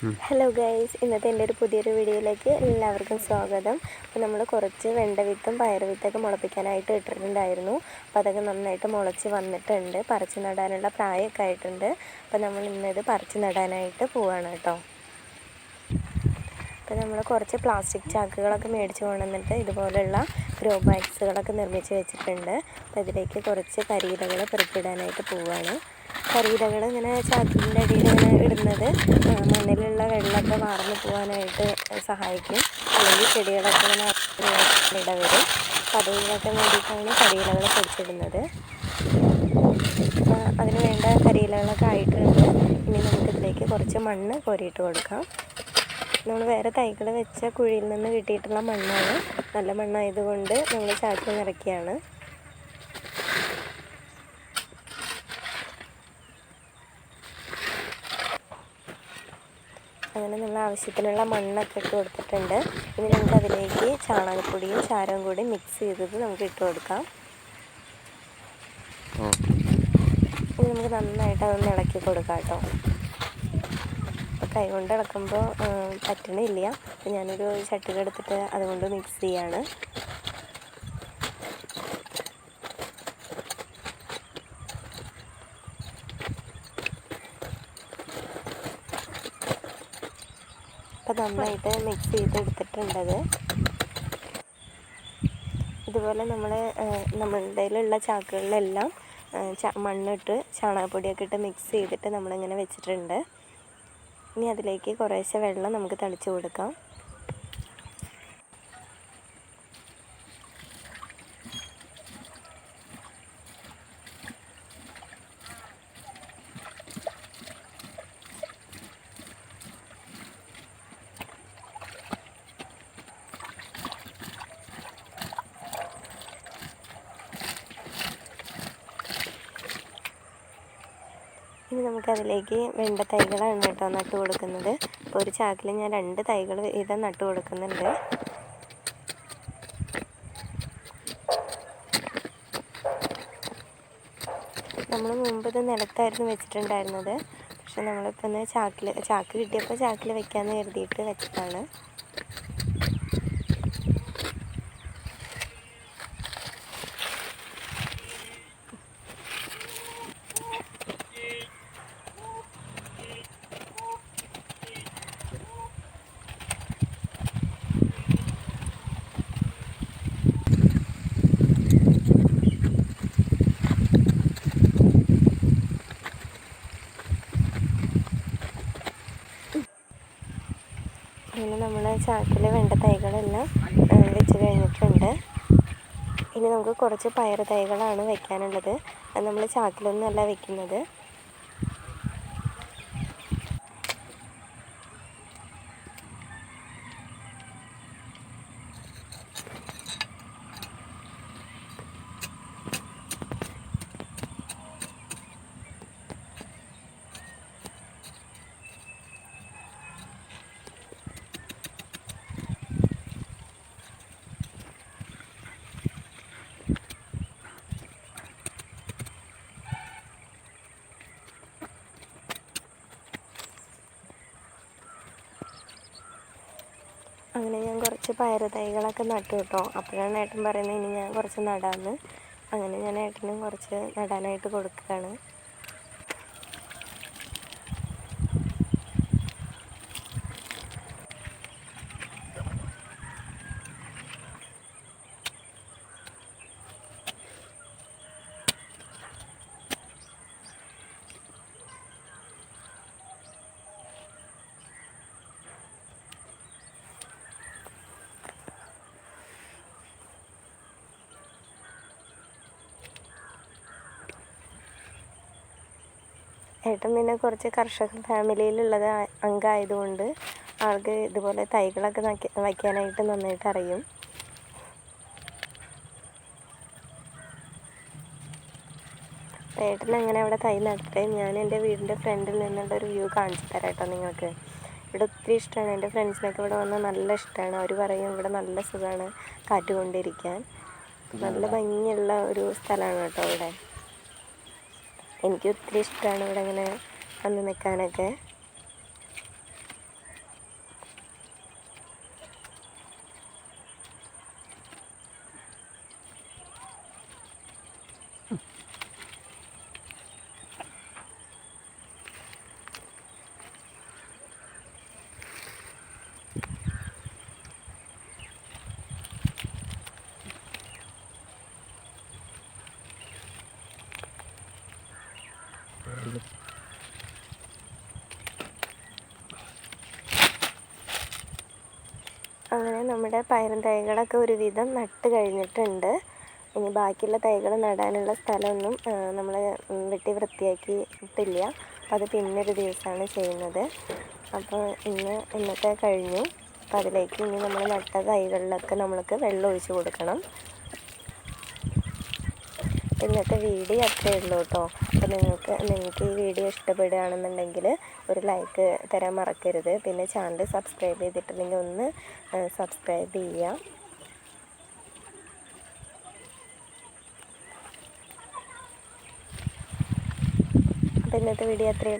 Hello guys ഇന്നത്തെ എന്റെ ഒരു പുതിയൊരു വീഡിയോയിലേക്ക് എല്ലാവർക്കും സ്വാഗതം. അപ്പോൾ നമ്മൾ കുറച്ച് വെണ്ട വിത്തും പയർ വിത്തൊക്കെ മുളപ്പിക്കാനായിട്ട് ഇട്ടിട്ടുണ്ടായിരുന്നു. അപ്പോൾ അതൊക്കെ നന്നായിട്ട് മുളച്ച് വന്നിട്ടുണ്ട്. പറിച്ച് നടാനുള്ള പ്രായമൊക്കെ ആയിട്ടുണ്ട്. അപ്പോൾ നമ്മൾ ഇന്നത് പറിച്ച് നടാനായിട്ട് പോവാണ് കേട്ടോ. അപ്പോൾ നമ്മൾ കുറച്ച് പ്ലാസ്റ്റിക് ചാക്കുകളൊക്കെ മേടിച്ച് കൊണ്ടുവന്നിട്ട് ഇതുപോലെയുള്ള ഗ്രോ ബാഗ്സുകളൊക്കെ നിർമ്മിച്ച് വെച്ചിട്ടുണ്ട്. അപ്പോൾ ഇതിലേക്ക് കുറച്ച് കരിയിലകൾ പെറുക്കിടാനായിട്ട് പോവുകയാണ് കരിയിലകൾ ഇങ്ങനെ ചാക്കിന്റെ അടിയിൽ ഇങ്ങനെ ഇടുന്നത്. മണ്ണിലുള്ള വെള്ളമൊക്കെ വാർന്നു പോകാനായിട്ട് സഹായിക്കും. അല്ലെങ്കിൽ ചെടികളൊക്കെ ഇങ്ങനെ ഇടവരും അപ്പോൾ അതിനൊക്കെ വേണ്ടിയിട്ടാണ് കരിയിലകൾ പൊടിച്ചിടുന്നത്. അതിന് വേണ്ട കരിയിലകളൊക്കെ ആയിട്ടുണ്ട്. ഇനി നമുക്കിതിലേക്ക് കുറച്ച് മണ്ണ് കോരിയിട്ട് കൊടുക്കാം. നമ്മൾ വേറെ തൈകൾ വെച്ച കുഴിയിൽ നിന്ന് കിട്ടിയിട്ടുള്ള മണ്ണാണ്. നല്ല മണ്ണായതുകൊണ്ട് നമ്മൾ ചാക്കി നിറയ്ക്കുകയാണ്. അങ്ങനെ നമ്മൾ ആവശ്യത്തിനുള്ള മണ്ണൊക്കെ ഇട്ട് കൊടുത്തിട്ടുണ്ട്. ഇനി നമുക്ക് അതിലേക്ക് ചാണകപ്പൊടിയും ചാരവും കൂടി മിക്സ് ചെയ്തത് നമുക്ക് ഇട്ട് കൊടുക്കാം. ഇനി നമുക്ക് നന്നായിട്ട് അതൊന്ന് ഇളക്കി കൊടുക്കാം കേട്ടോ. കൈ കൊണ്ട് ഇളക്കുമ്പോൾ പറ്റണില്ല. ഞാനൊരു ചട്ടിലെടുത്തിട്ട് അതുകൊണ്ട് മിക്സ് ചെയ്യാണ്. അപ്പോൾ നന്നായിട്ട് മിക്സ് ചെയ്തെടുത്തിട്ടുണ്ടത് ഇതുപോലെ നമ്മൾ നമ്മളുടെ ഉള്ള ചാക്കുകളിലെല്ലാം മണ്ണിട്ട് ചാണകപ്പൊടിയൊക്കെ ഇട്ട് മിക്സ് ചെയ്തിട്ട് നമ്മളിങ്ങനെ വെച്ചിട്ടുണ്ട്. ഇനി അതിലേക്ക് കുറേശ്ശെ വെള്ളം നമുക്ക് തളിച്ച് കൊടുക്കാം. ഇനി നമുക്കതിലേക്ക് വെണ്ട തൈകളാണ് കേട്ടോ നട്ട് കൊടുക്കുന്നത്. അപ്പോൾ ഒരു ചാക്കിൽ ഞാൻ രണ്ട് തൈകൾ വീതം നട്ട് കൊടുക്കുന്നുണ്ട്. നമ്മൾ മുമ്പ് ഇത് നിലത്തായിരുന്നു വെച്ചിട്ടുണ്ടായിരുന്നത്. പക്ഷെ നമ്മളിപ്പോൾ ചാക്കിൽ ചാക്ക് കിട്ടിയപ്പോൾ ചാക്കിൽ വെക്കാമെന്ന് കരുതിയിട്ട് വെച്ചതാണ് അങ്ങനെ നമ്മൾ ചാക്കിൽ വേണ്ട തൈകളെല്ലാം വെച്ച് കഴിഞ്ഞിട്ടുണ്ട്. ഇനി നമുക്ക് കുറച്ച് പയർ തൈകളാണ് വെക്കാനുള്ളത്. അത് നമ്മൾ ചാക്കിലൊന്നുമല്ല വെക്കുന്നത്. അങ്ങനെ ഞാൻ കുറച്ച് പയർ തൈകളൊക്കെ നട്ടു കേട്ടോ. അപ്പോഴാണ് ഏട്ടൻ പറയുന്നത് ഇനി ഞാൻ കുറച്ച് നടാമെന്ന് അങ്ങനെ ഞാൻ ഏട്ടനും കുറച്ച് നടാനായിട്ട് കൊടുക്കുകയാണ്. ഏട്ടൻ പിന്നെ കുറച്ച് കർഷക ഫാമിലിയിലുള്ളത് അംഗമായതുകൊണ്ട് ആൾക്ക് ഇതുപോലെ തൈകളൊക്കെ വയ്ക്കാനായിട്ട് നന്നായിട്ട് അറിയും. ഏട്ടൻ അങ്ങനെ അവിടെ തൈ നടത്തേ ഞാൻ എന്റെ വീടിന്റെ ഫ്രണ്ടിൽ നിന്നുള്ള ഒരു വ്യൂ കാണിച്ചു തരാം കേട്ടോ നിങ്ങൾക്ക്. ഇവിടെ ഒത്തിരി ഇഷ്ടമാണ്. എന്റെ ഫ്രണ്ട്സിനൊക്കെ ഇവിടെ വന്നാൽ നല്ല ഇഷ്ടമാണ്. അവർ പറയും ഇവിടെ നല്ല സുഖമാണ് കാറ്റ് കൊണ്ടിരിക്കാൻ നല്ല ഭംഗിയുള്ള ഒരു സ്ഥലമാണ് കേട്ടോ ഇവിടെ. എനിക്ക് ഒത്തിരി ഇഷ്ടമാണ് ഇവിടെ ഇങ്ങനെ വന്ന് നിൽക്കാനൊക്കെ. അങ്ങനെ നമ്മുടെ പയറും തൈകളൊക്കെ ഒരുവിധം നട്ട് കഴിഞ്ഞിട്ടുണ്ട്. ഇനി ബാക്കിയുള്ള തൈകൾ നടാനുള്ള സ്ഥലമൊന്നും നമ്മൾ വെട്ടി വൃത്തിയാക്കിയിട്ടില്ല. അപ്പോൾ അത് പിന്നൊരു ദിവസമാണ് ചെയ്യുന്നത്. അപ്പോൾ ഇന്ന് ഇന്നത്തെ കഴിഞ്ഞു. അപ്പോൾ അതിലേക്ക് ഇനി നമ്മൾ നട്ട തൈകളിലൊക്കെ നമ്മൾക്ക് വെള്ളം ഒഴിച്ചു കൊടുക്കണം. ഇന്നത്തെ വീഡിയോ അത്രയേ ഉള്ളൂ കേട്ടോ. അപ്പോൾ നിങ്ങൾക്ക് നിങ്ങൾക്ക് ഈ വീഡിയോ ഇഷ്ടപ്പെടുകയാണെന്നുണ്ടെങ്കിൽ ഒരു ലൈക്ക് തരാൻ മറക്കരുത്. പിന്നെ ചാനൽ സബ്സ്ക്രൈബ് ചെയ്തിട്ടില്ലെങ്കിൽ ഒന്ന് സബ്സ്ക്രൈബ് ചെയ്യാം അപ്പോൾ ഇന്നത്തെ വീഡിയോ അത്രയേ